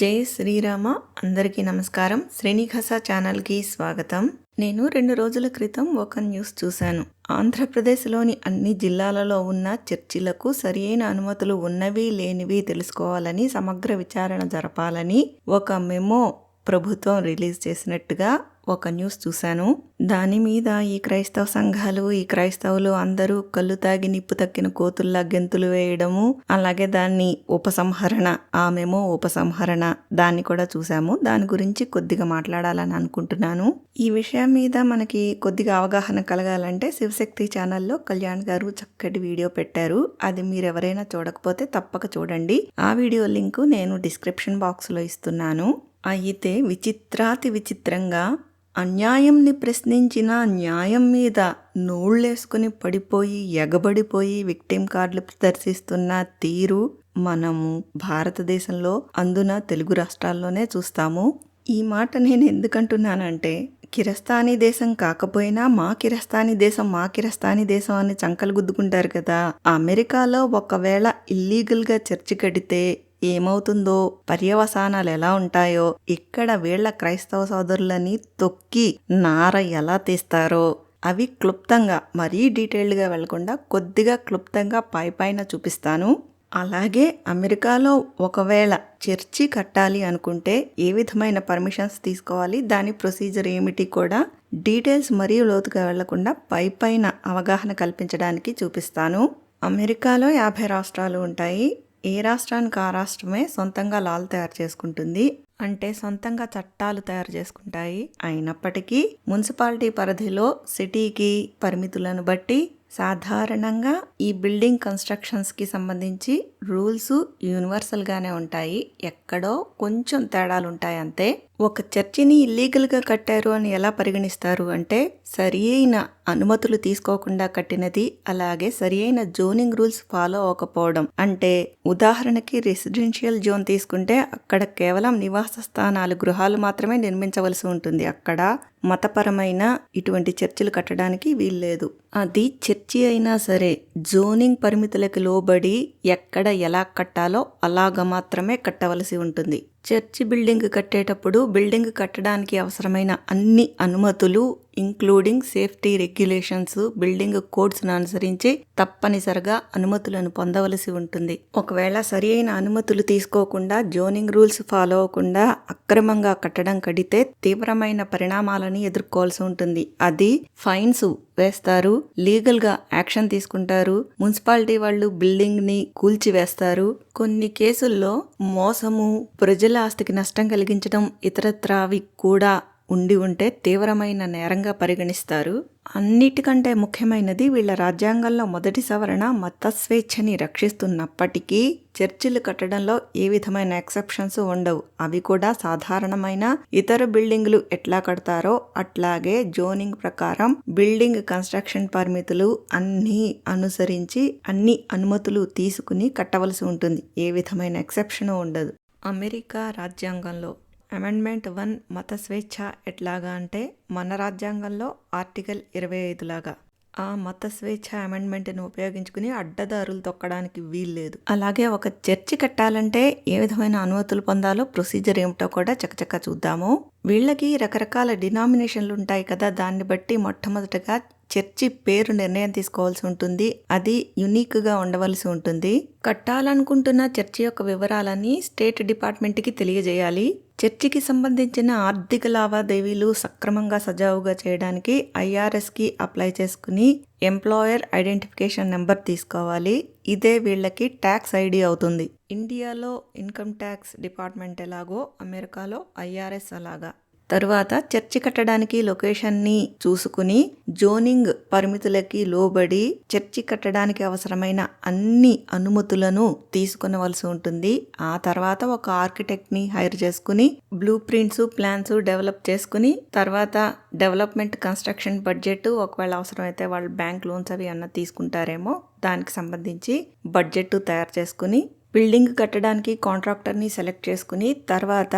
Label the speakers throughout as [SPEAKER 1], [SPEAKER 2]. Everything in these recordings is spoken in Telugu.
[SPEAKER 1] జై శ్రీరామ. అందరికీ నమస్కారం. శ్రేణిఘస ఛానల్కి స్వాగతం. నేను రెండు రోజుల క్రితం ఒక న్యూస్ చూశాను. ఆంధ్రప్రదేశ్లోని అన్ని జిల్లాలలో ఉన్న చర్చిలకు సరియైన అనుమతులు ఉన్నవి లేనివి తెలుసుకోవాలని సమగ్ర విచారణ జరపాలని ఒక మెమో ప్రభుత్వం రిలీజ్ చేసినట్టుగా ఒక న్యూస్ చూశాను. దాని మీద ఈ క్రైస్తవ సంఘాలు ఈ క్రైస్తవులు అందరూ కళ్ళు తాగి నిప్పు తక్కిన కోతుల్లా గెంతులు వేయడము అలాగే దాన్ని ఉపసంహరణ ఆమెమో ఉపసంహరణ దాన్ని కూడా చూసాము దాని గురించి కొద్దిగా మాట్లాడాలని అనుకుంటున్నాను. ఈ విషయం మీద మనకి కొద్దిగా అవగాహన కలగాలంటే శివశక్తి ఛానల్లో కళ్యాణ్ గారు చక్కటి వీడియో పెట్టారు. అది మీరు ఎవరైనా చూడకపోతే తప్పక చూడండి. ఆ వీడియో లింకు నేను డిస్క్రిప్షన్ బాక్స్లో ఇస్తున్నాను. అయితే విచిత్రాతి విచిత్రంగా అన్యాయంని ప్రశ్నించిన న్యాయం మీద నోళ్ళేసుకుని పడిపోయి ఎగబడిపోయి విక్టిమ్ కార్డులు ప్రదర్శిస్తున్న తీరు మనము భారతదేశంలో అందున తెలుగు రాష్ట్రాల్లోనే చూస్తాము. ఈ మాట నేను ఎందుకంటున్నానంటే కిరస్తానీ దేశం కాకపోయినా మా కిరస్తానీ దేశం మా కిరస్తానీ దేశం అని చంకలు గుద్దుకుంటారు కదా. అమెరికాలో ఒకవేళ ఇల్లీగల్గా చర్చి కడితే ఏమవుతుందో పర్యవసానాలు ఎలా ఉంటాయో ఇక్కడ వీళ్ళ క్రైస్తవ సోదరులని తొక్కి నార ఎలా తీస్తారో అవి క్లుప్తంగా మరీ డీటెయిల్డ్గా వెళ్ళకుండా కొద్దిగా క్లుప్తంగా పై పైన చూపిస్తాను. అలాగే అమెరికాలో ఒకవేళ చర్చి కట్టాలి అనుకుంటే ఏ విధమైన పర్మిషన్స్ తీసుకోవాలి దాని ప్రొసీజర్ ఏమిటి కూడా డీటెయిల్స్ మరీ లోతుగా వెళ్ళకుండా పై పైన అవగాహన కల్పించడానికి చూపిస్తాను. అమెరికాలో యాభై రాష్ట్రాలు ఉంటాయి. ఏ రాష్ట్రానికి ఆ రాష్ట్రమే సొంతంగా లాలు తయారు చేసుకుంటుంది? అంటే సొంతంగా చట్టాలు తయారు చేసుకుంటాయి. అయినప్పటికీ మున్సిపాలిటీ పరిధిలో సిటీకి పరిమితులను బట్టి సాధారణంగా ఈ బిల్డింగ్ కన్స్ట్రక్షన్స్కి సంబంధించి రూల్స్ యూనివర్సల్గానే ఉంటాయి. ఎక్కడో కొంచెం తేడాలు ఉంటాయి అంతే ఒక చర్చిని ఇల్లీగల్గా కట్టారు అని ఎలా పరిగణిస్తారు అంటే సరి అయిన అనుమతులు తీసుకోకుండా కట్టినది అలాగే సరి అయిన జోనింగ్ రూల్స్ ఫాలో అవ్వకపోవడం. అంటే ఉదాహరణకి రెసిడెన్షియల్ జోన్ తీసుకుంటే అక్కడ కేవలం నివాస స్థానాలు గృహాలు మాత్రమే నిర్మించవలసి ఉంటుంది. అక్కడ మతపరమైన ఇటువంటి చర్చిలు కట్టడానికి వీల్లేదు. అది చర్చి అయినా సరే జోనింగ్ పరిమితులకు లోబడి ఎక్కడ ఎలా కట్టాలో అలాగ మాత్రమే కట్టవలసి ఉంటుంది. చర్చి బిల్డింగ్ కట్టేటప్పుడు బిల్డింగ్ కట్టడానికి అవసరమైన అన్ని అనుమతులు ఇంక్లూడింగ్ సేఫ్టీ రెగ్యులేషన్స్ బిల్డింగ్ కోడ్స్ను అనుసరించి తప్పనిసరిగా అనుమతులను పొందవలసి ఉంటుంది. ఒకవేళ సరి అయిన అనుమతులు తీసుకోకుండా జోనింగ్ రూల్స్ ఫాలో అవ్వకుండా అక్రమంగా కట్టడం కడితే తీవ్రమైన పరిణామాలని ఎదుర్కోవాల్సి ఉంటుంది. అది ఫైన్స్ వేస్తారు లీగల్గా యాక్షన్ తీసుకుంటారు మున్సిపాలిటీ వాళ్ళు బిల్డింగ్ని కూల్చివేస్తారు. కొన్ని కేసుల్లో మోసము ప్రజల ఆస్తికి నష్టం కలిగించడం ఇతరత్రావి కూడా ఉండి ఉంటే తీవ్రమైన నేరంగా పరిగణిస్తారు. అన్నిటికంటే ముఖ్యమైనది వీళ్ళ రాజ్యాంగంలో మొదటి సవరణ మత స్వేచ్ఛని రక్షిస్తున్నప్పటికీ చర్చిలు కట్టడంలో ఏ విధమైన ఎక్సెప్షన్స్ ఉండవు. అవి కూడా సాధారణమైన ఇతర బిల్డింగులు ఎట్లా కడతారో అట్లాగే జోనింగ్ ప్రకారం బిల్డింగ్ కన్స్ట్రక్షన్ పరిమితులు అన్నీ అనుసరించి అన్ని అనుమతులు తీసుకుని కట్టవలసి ఉంటుంది. ఏ విధమైన ఎక్సెప్షన్ ఉండదు. అమెరికా రాజ్యాంగంలో అమెండ్మెంట్ వన్ మత స్వేచ్ఛ ఎట్లాగా అంటే మన రాజ్యాంగంలో ఆర్టికల్ ఇరవై ఐదులాగా ఆ మత స్వేచ్ఛ అమెండ్మెంట్ని ఉపయోగించుకుని అడ్డదారులు తొక్కడానికి వీల్లేదు. అలాగే ఒక చర్చి కట్టాలంటే ఏ విధమైన అనుమతులు పొందాలో ప్రొసీజర్ ఏమిటో కూడా చకచక చూద్దాము. వీళ్ళకి రకరకాల డినామినేషన్లు ఉంటాయి కదా దాన్ని బట్టి మొట్టమొదటగా చర్చి పేరు నిర్ణయం తీసుకోవాల్సి ఉంటుంది. అది యునీక్గా ఉండవలసి ఉంటుంది. కట్టాలనుకుంటున్న చర్చి యొక్క వివరాలని స్టేట్ డిపార్ట్మెంట్కి తెలియజేయాలి. చర్చికి సంబంధించిన ఆర్థిక లావాదేవీలు సక్రమంగా సజావుగా చేయడానికి ఐఆర్ఎస్కి అప్లై చేసుకుని ఎంప్లాయర్ ఐడెంటిఫికేషన్ నెంబర్ తీసుకోవాలి. ఇదే వీళ్ళకి ట్యాక్స్ ఐడి అవుతుంది. ఇండియాలో ఇన్కమ్ ట్యాక్స్ డిపార్ట్మెంట్ ఎలాగో అమెరికాలో ఐఆర్ఎస్ అలాగా. తరువాత చర్చి కట్టడానికి లొకేషన్ని చూసుకుని జోనింగ్ పరిమితులకి లోబడి చర్చి కట్టడానికి అవసరమైన అన్ని అనుమతులను తీసుకునవలసి ఉంటుంది. ఆ తర్వాత ఒక ఆర్కిటెక్ట్ని హైర్ చేసుకుని బ్లూ ప్రింట్స్ ప్లాన్స్ డెవలప్ చేసుకుని తర్వాత డెవలప్మెంట్ కన్స్ట్రక్షన్ బడ్జెట్ ఒకవేళ అవసరమైతే వాళ్ళు బ్యాంక్ లోన్స్ అవి అన్న తీసుకుంటారేమో దానికి సంబంధించి బడ్జెట్ తయారు చేసుకుని బిల్డింగ్ కట్టడానికి కాంట్రాక్టర్ని సెలెక్ట్ చేసుకుని తర్వాత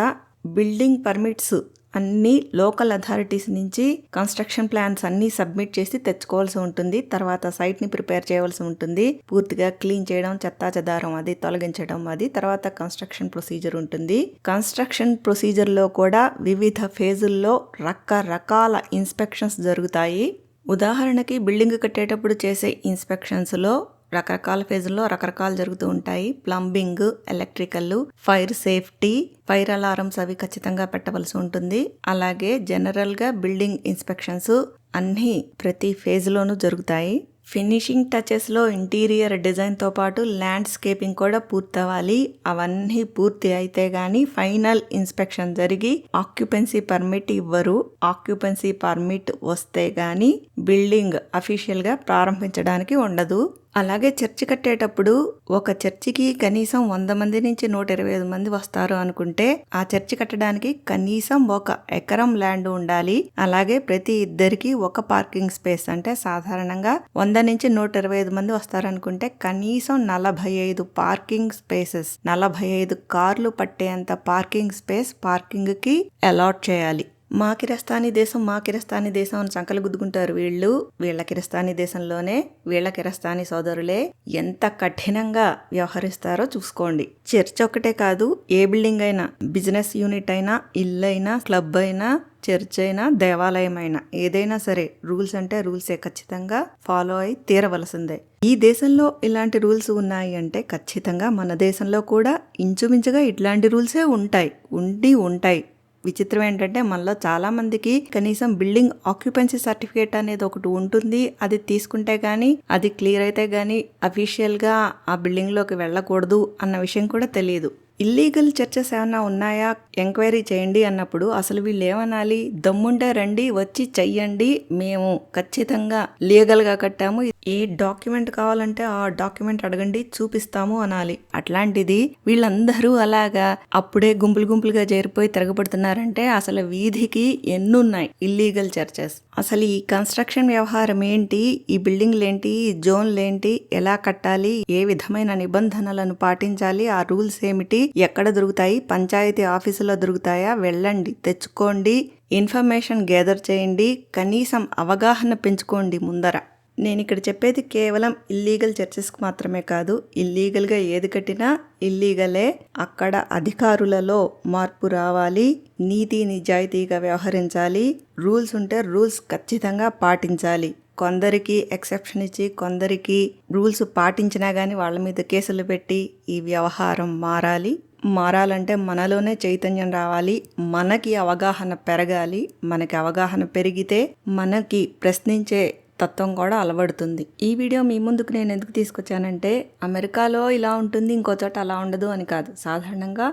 [SPEAKER 1] బిల్డింగ్ పర్మిట్స్ అన్ని లోకల్ అథారిటీస్ నుంచి కన్స్ట్రక్షన్ ప్లాన్స్ అన్ని సబ్మిట్ చేసి తెచ్చుకోవాల్సి ఉంటుంది. తర్వాత సైట్ని ప్రిపేర్ చేయవలసి ఉంటుంది. పూర్తిగా క్లీన్ చేయడం చెత్తా చెదారం అది తొలగించడం అది. తర్వాత కన్స్ట్రక్షన్ ప్రొసీజర్ ఉంటుంది. కన్స్ట్రక్షన్ ప్రొసీజర్లో కూడా వివిధ ఫేజుల్లో రకరకాల ఇన్స్పెక్షన్స్ జరుగుతాయి. ఉదాహరణకి బిల్డింగ్ కట్టేటప్పుడు చేసే ఇన్స్పెక్షన్స్లో రకరకాల ఫేజుల్లో రకరకాలు జరుగుతూ ఉంటాయి. Plumbing electrical fire safety fire alarms అవి ఖచ్చితంగా పెట్టవలసి ఉంటుంది. అలాగే జనరల్గా బిల్డింగ్ ఇన్స్పెక్షన్స్ అన్నీ ప్రతి ఫేజ్లోనూ జరుగుతాయి. ఫినిషింగ్ టచెస్లో ఇంటీరియర్ డిజైన్తో పాటు ల్యాండ్స్కేపింగ్ కూడా పూర్తవ్వాలి. అవన్నీ పూర్తి అయితే గానీ ఫైనల్ ఇన్స్పెక్షన్ జరిగి ఆక్యుపెన్సీ పర్మిట్ ఇవ్వరు. ఆక్యుపెన్సీ పర్మిట్ వస్తే గానీ బిల్డింగ్ అఫీషియల్గా ప్రారంభించడానికి ఉండదు. అలాగే చర్చి కట్టేటప్పుడు ఒక చర్చికి కనీసం వంద మంది నుంచి నూట ఇరవై ఐదు మంది వస్తారు అనుకుంటే ఆ చర్చి కట్టడానికి కనీసం ఒక ఎకరం ల్యాండ్ ఉండాలి. అలాగే ప్రతి ఇద్దరికి ఒక పార్కింగ్ స్పేస్ అంటే సాధారణంగా వంద నుంచి నూట ఇరవై ఐదు మంది వస్తారనుకుంటే కనీసం నలభై ఐదు పార్కింగ్ స్పేసెస్ నలభై ఐదు కార్లు పట్టేంత పార్కింగ్ స్పేస్ పార్కింగ్కి అలాట్ చేయాలి. మా కిరస్తానీ దేశం మా కిరస్తానీ దేశం అని సంకలు గుద్దుకుంటారు వీళ్ళు. వీళ్ళ కిరస్తానీ దేశంలోనే వీళ్ళ కిరస్తానీ సోదరులే ఎంత కఠినంగా వ్యవహరిస్తారో చూసుకోండి. చర్చ్ ఒక్కటే కాదు ఏ బిల్డింగ్ అయినా బిజినెస్ యూనిట్ అయినా ఇల్లు అయినా క్లబ్ అయినా చర్చ్ అయినా దేవాలయం అయినా ఏదైనా సరే రూల్స్ అంటే రూల్సే ఖచ్చితంగా ఫాలో అయి తీరవలసిందే. ఈ దేశంలో ఇలాంటి రూల్స్ ఉన్నాయి అంటే ఖచ్చితంగా మన దేశంలో కూడా ఇంచుమించుగా ఇట్లాంటి రూల్సే ఉంటాయి. ఉండి ఉంటాయి. విచిత్రం ఏంటంటే మనలో చాలా మందికి కనీసం బిల్డింగ్ ఆక్యుపెన్సీ సర్టిఫికేట్ అనేది ఒకటి ఉంటుంది. అది తీసుకుంటే కానీ అది క్లియర్ అయితే కానీ అఫీషియల్గా ఆ బిల్డింగ్లోకి వెళ్ళకూడదు అన్న విషయం కూడా తెలియదు. ఇల్లీగల్ చర్చెస్ ఏమైనా ఉన్నాయా? ఎంక్వైరీ చేయండి అన్నప్పుడు అసలు వీళ్ళు ఏమనాలి? దమ్ముంటే రండి వచ్చి చెయ్యండి మేము ఖచ్చితంగా లీగల్గా కట్టాము. ఏ డాక్యుమెంట్ కావాలంటే ఆ డాక్యుమెంట్ అడగండి చూపిస్తాము అనాలి. అట్లాంటిది వీళ్ళందరూ అలాగా అప్పుడే గుంపులు గుంపులుగా చేరిపోయి తిరగబడుతున్నారంటే అసలు వీధికి ఎన్నున్నాయి ఇల్లీగల్ చర్చెస్ అసలు ఈ కన్స్ట్రక్షన్ వ్యవహారం ఏంటి? ఈ బిల్డింగ్లు ఏంటి? ఈ జోన్లు ఏంటి? ఎలా కట్టాలి? ఏ విధమైన నిబంధనలను పాటించాలి? ఆ రూల్స్ ఏమిటి? ఎక్కడ దొరుకుతాయి? పంచాయతీ ఆఫీసులో దొరుకుతాయా? వెళ్ళండి తెచ్చుకోండి ఇన్ఫర్మేషన్ గ్యాదర్ చేయండి కనీసం అవగాహన పెంచుకోండి ముందర. నేను ఇక్కడ చెప్పేది కేవలం ఇల్లీగల్ చర్చెస్కి మాత్రమే కాదు ఇల్లీగల్గా ఏది కట్టినా ఇల్లీగలే. అక్కడ అధికారులలో మార్పు రావాలి నీతి నిజాయితీగా వ్యవహరించాలి రూల్స్ ఉంటే రూల్స్ ఖచ్చితంగా పాటించాలి. కొందరికి ఎక్సెప్షన్ ఇచ్చి కొందరికి రూల్స్ పాటించినా కానీ వాళ్ళ మీద కేసులు పెట్టి ఈ వ్యవహారం మారాలి. మారాలంటే మనలోనే చైతన్యం రావాలి. మనకి అవగాహన పెరగాలి. మనకి అవగాహన పెరిగితే మనకి ప్రశ్నించే తత్వం కూడా అలవడుతుంది. ఈ వీడియో మీ ముందుకు నేను ఎందుకు తీసుకొచ్చానంటే అమెరికాలో ఇలా ఉంటుంది ఇంకో చోట అలా ఉండదు అని కాదు. సాధారణంగా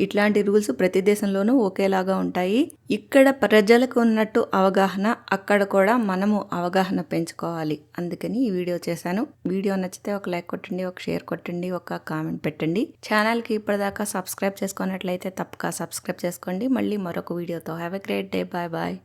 [SPEAKER 1] ఇట్లాంటి రూల్స్ ప్రతి దేశంలోనూ ఒకేలాగా ఉంటాయి. ఇక్కడ ప్రజలకు ఉన్నట్టు అవగాహన అక్కడ కూడా మనము అవగాహన పెంచుకోవాలి. అందుకని ఈ వీడియో చేశాను. వీడియో నచ్చితే ఒక లైక్ కొట్టండి ఒక షేర్ కొట్టండి ఒక కామెంట్ పెట్టండి. ఛానల్కి ఇప్పటిదాకా సబ్స్క్రైబ్ చేసుకున్నట్లయితే తప్పక సబ్స్క్రైబ్ చేసుకోండి. మళ్ళీ మరొక వీడియోతో. Have a great day bye bye